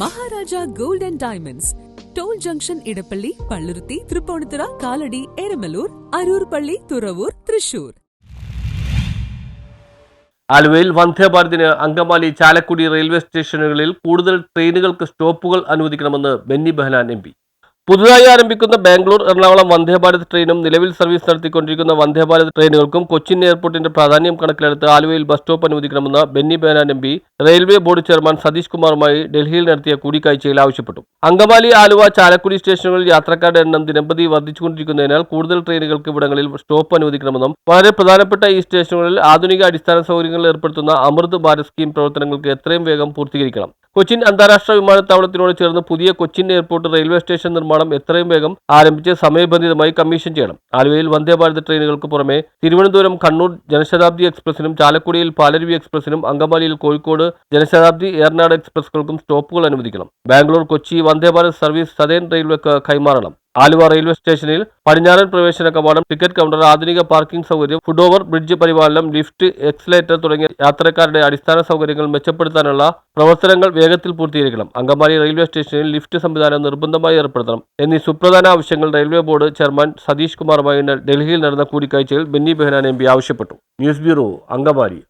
Maharaja gold and diamonds. Toll junction Edappally Palluruthy Tripunithura Kalady Eramalloor Aroor പള്ളി തുറവൂർ തൃശൂർ. ആലുവയിൽ വന്ദേഭാരതിന് Angamaly Chalakudy railway സ്റ്റേഷനുകളിൽ കൂടുതൽ ട്രെയിനുകൾക്ക് സ്റ്റോപ്പുകൾ അനുവദിക്കണമെന്ന് ബെന്നി ബെഹനാൻ എം പി. പുതുതായി ആരംഭിക്കുന്ന ബാംഗ്ലൂർ എറണാകുളം വന്ദേഭാരത് ട്രെയിനും നിലവിൽ സർവീസ് നടത്തിക്കൊണ്ടിരിക്കുന്ന വന്ദേഭാരത് ട്രെയിനുകൾക്കും കൊച്ചിൻ എയർപോർട്ടിന്റെ പ്രാധാന്യം കണക്കിലെടുത്ത് ആലുവയിൽ ബസ് സ്റ്റോപ്പ് അനുവദിക്കണമെന്ന് Benny Behanan M railway board chairman Satheesh കുമാറുമായി ഡൽഹിയിൽ നടത്തിയ കൂടിക്കാഴ്ചയിൽ ആവശ്യപ്പെട്ടു. അങ്കമാലി ആലുവ ചാലക്കുടി സ്റ്റേഷനുകളിൽ യാത്രക്കാരുടെ എണ്ണം ദിനംപ്രതി വർദ്ധിച്ചുകൊണ്ടിരിക്കുന്നതിനാൽ കൂടുതൽ ട്രെയിനുകൾക്ക് ഇവിടങ്ങളിൽ സ്റ്റോപ്പ് അനുവദിക്കണമെന്നും വളരെ പ്രധാനപ്പെട്ട ഈ സ്റ്റേഷനുകളിൽ ആധുനിക അടിസ്ഥാന സൗകര്യങ്ങൾ ഏർപ്പെടുത്തുന്ന അമൃത് ഭാരത് സ്കീം പ്രവർത്തനങ്ങൾക്ക് എത്രയും വേഗം പൂർത്തീകരിക്കണം. കൊച്ചിൻ അന്താരാഷ്ട്ര വിമാനത്താവളത്തിനോട് ചേർന്ന് പുതിയ കൊച്ചിൻ എയർപോർട്ട് റെയിൽവേ സ്റ്റേഷൻ നിർമ്മാണം എത്രയും വേഗം ആരംഭിച്ച് സമയബന്ധിതമായി കമ്മീഷൻ ചെയ്യണം. ആലുവയിൽ വന്ദേ ഭാരത് ട്രെയിനുകൾക്ക് പുറമെ തിരുവനന്തപുരം കണ്ണൂർ ജനശതാബ്ദി എക്സ്പ്രസിനും ചാലക്കുടിയിൽ പാലരുവി എക്സ്പ്രസിനും അങ്കമാലിയിൽ കോഴിക്കോട് ജനശതാബ്ദി ഏർനാട് എക്സ്പ്രസുകൾക്കും സ്റ്റോപ്പുകൾ അനുവദിക്കണം. ബാംഗ്ലൂർ കൊച്ചി വന്ദേ ഭാരത് സർവീസ് സതേൺ റെയിൽവേക്ക് കൈമാറണം. ആലുവ റെയിൽവേ സ്റ്റേഷനിൽ പടിഞ്ഞാറൻ പ്രവേശന കവാടം ടിക്കറ്റ് കൗണ്ടർ ആധുനിക പാർക്കിംഗ് സൗകര്യം ഫുഡ് ഓവർ ബ്രിഡ്ജ് പരിപാലനം ലിഫ്റ്റ് എക്സലേറ്റർ തുടങ്ങിയ യാത്രക്കാരുടെ അടിസ്ഥാന സൗകര്യങ്ങൾ മെച്ചപ്പെടുത്താനുള്ള പ്രവർത്തനങ്ങൾ വേഗത്തിൽ പൂർത്തീകരിക്കണം. അങ്കമാലി റെയിൽവേ സ്റ്റേഷനിൽ ലിഫ്റ്റ് സംവിധാനം നിർബന്ധമായി ഏർപ്പെടുത്തണം. എന്നീ സുപ്രധാന ആവശ്യങ്ങൾ റെയിൽവേ ബോർഡ് ചെയർമാൻ സതീഷ് കുമാറുമായി ഡൽഹിയിൽ നടന്ന കൂടിക്കാഴ്ചയിൽ ബെന്നി ബെഹനാൻ എം ആവശ്യപ്പെട്ടു. News bureau Angamaly.